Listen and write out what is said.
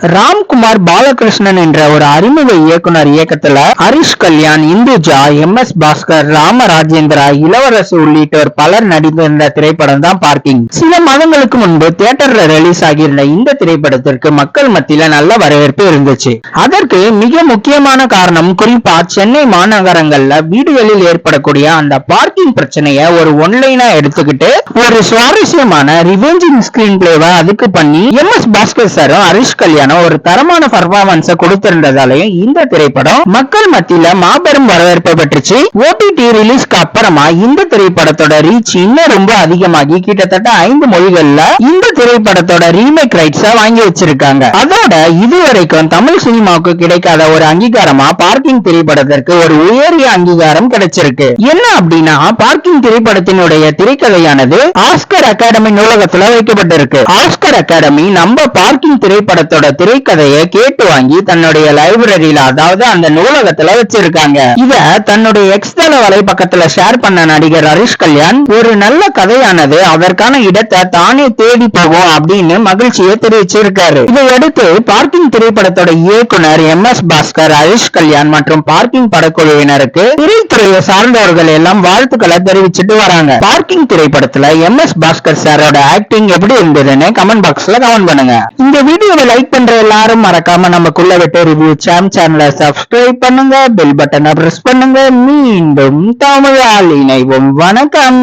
ராம்குமார் பாலகிருஷ்ணன் என்ற ஒரு அறிமுக இயக்குனர் இயக்கத்துல ஹரிஷ் கல்யாண் இந்துஜா எம் எஸ் பாஸ்கர் ராமராஜேந்திரா இளவரசு உள்ளிட்டோர் பலர் நடித்திருந்த திரைப்படம் தான் பார்க்கிங். சில மாதங்களுக்கு முன்பு தியேட்டர்ல ரிலீஸ் ஆகியிருந்த இந்த திரைப்படத்திற்கு மக்கள் மத்தியில நல்ல வரவேற்பு இருந்துச்சு. அதற்கு மிக முக்கியமான காரணம் குறிப்பா சென்னை மாநகரங்கள்ல வீடுகளில் ஏற்படக்கூடிய அந்த பார்க்கிங் பிரச்சனைய ஒரு ஒன்லைனா எடுத்துக்கிட்டு ஒரு சுவாரஸ்யமான ரிவெஞ்சிங் ஸ்கிரீன் பிளேவை அதுக்கு பண்ணி எம் எஸ் பாஸ்கர் சாரும் ஹரிஷ் மாதிரியான ஒரு தரமான பர்ஃபார்மன்ஸ கொடுத்திருந்ததாலையும் இந்த திரைப்படம் மக்கள் மத்தியில மாபெரும் வரவேற்பை பெற்றுச்சு. ஓடிடி ரிலீஸ்க்கு அப்புறமா இந்த திரைப்படத்தோட ரீச் இன்னும் ரொம்ப அதிகமாகி கிட்டத்தட்ட ஐந்து மொழிகள்ல இந்த திரைப்படத்தோட ரீமேக் ரைட்ஸ வாங்கி வச்சிருக்காங்க. அதோட இதுவரைக்கும் தமிழ் சினிமாவுக்கு கிடைக்காத ஒரு அங்கீகாரமா பார்க்கிங் திரைப்படத்திற்கு ஒரு உயரிய அங்கீகாரம் கிடைச்சிருக்கு. என்ன அப்படின்னா பார்க்கிங் திரைப்படத்தினுடைய திரைக்கதையானது ஆஸ்கர் அகாடமி நூலகத்துல வைக்கப்பட்டிருக்கு. ஆஸ்கர் அகாடமி நம்ம பார்க்கிங் திரைப்படத்தோட திரைக்கதையை கேட்டு வாங்கி தன்னுடைய லைப்ரரியில அதாவது அந்த நூலகத்துல வச்சிருக்காங்க. இத தன்னுடைய எக்ஸ்தள வலைப்பக்கத்துல ஷேர் பண்ண நடிகர் ஹரிஷ் கல்யாண் ஒரு நல்ல கதையானது அதற்கான இடத்தை தானே தேடி போகும் அப்படின்னு மகிழ்ச்சியை தெரிவிச்சிருக்காரு. இதையடுத்து பார்க்கிங் திரைப்படத்தோட இயக்குனர் எம் எஸ் பாஸ்கர் ஹரிஷ் கல்யாண் மற்றும் பார்க்கிங் படக்குழுவினருக்கு திரைத்துறையை சார்ந்தவர்கள் எல்லாம் வாழ்த்துக்களை தெரிவிச்சிட்டு வராங்க. பார்க்கிங் திரைப்படத்துல எம் எஸ் பாஸ்கர் சாரோட ஆக்டிங் எப்படி இருந்ததுன்னு கமெண்ட் பாக்ஸ்ல கமெண்ட் பண்ணுங்க. இந்த வீடியோவை லைக் பண்ற எல்லாரும் மறக்காம நமக்குள்ள விட்டு ரிவ்யூ சாம் சேனலை சப்ஸ்கிரைப் பண்ணுங்க பெல் பட்டனை பிரஸ் பண்ணுங்க. மீண்டும் தமிழால் இணைவோம். வணக்கம்.